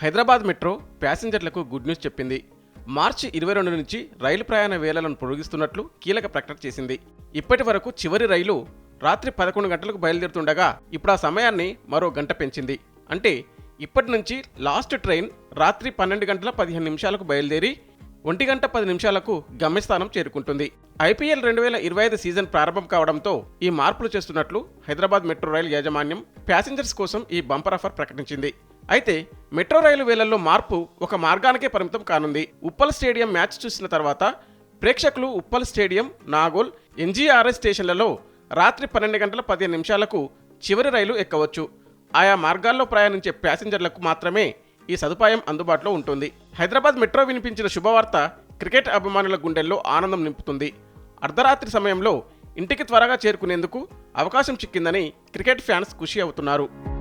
Hyderabad metro ప్యాసింజర్లకు good news చెప్పింది. March ఇరవై రెండు నుంచి రైలు ప్రయాణ వేళలను పొడిగిస్తున్నట్లు కీలక ప్రకటన చేసింది. ఇప్పటి వరకు చివరి రైలు రాత్రి పదకొండు గంటలకు బయలుదేరుతుండగా ఇప్పుడు ఆ సమయాన్ని మరో గంట పెంచింది. అంటే ఇప్పటి నుంచి లాస్ట్ ట్రైన్ రాత్రి పన్నెండు గంటల పదిహేను నిమిషాలకు బయలుదేరి ఒంటి గంట పది నిమిషాలకు గమ్యస్థానం చేరుకుంటుంది. ఐపీఎల్ రెండు వేల ఇరవై ఐదు సీజన్ ప్రారంభం కావడంతో ఈ మార్పులు చేస్తున్నట్లు హైదరాబాద్ మెట్రో రైలు యాజమాన్యం ప్యాసింజర్స్ కోసం ఈ బంపర్ ఆఫర్ ప్రకటించింది. అయితే మెట్రో రైలు వేళల్లో మార్పు ఒక మార్గానికే పరిమితం కానుంది. ఉప్పల్ స్టేడియం మ్యాచ్ చూసిన తర్వాత ప్రేక్షకులు ఉప్పల్ స్టేడియం నాగోల్ ఎన్జీఆర్ఎస్ స్టేషన్లలో రాత్రి పన్నెండు గంటల పదిహేను నిమిషాలకు చివరి రైలు ఎక్కవచ్చు. ఆయా మార్గాల్లో ప్రయాణించే ప్యాసింజర్లకు మాత్రమే ఈ సదుపాయం అందుబాటులో ఉంటుంది. హైదరాబాద్ మెట్రో వినిపించిన శుభవార్త క్రికెట్ అభిమానుల గుండెల్లో ఆనందం నింపుతుంది. అర్ధరాత్రి సమయంలో ఇంటికి త్వరగా చేరుకునేందుకు అవకాశం చిక్కిందని క్రికెట్ ఫ్యాన్స్ ఖుషి అవుతున్నారు.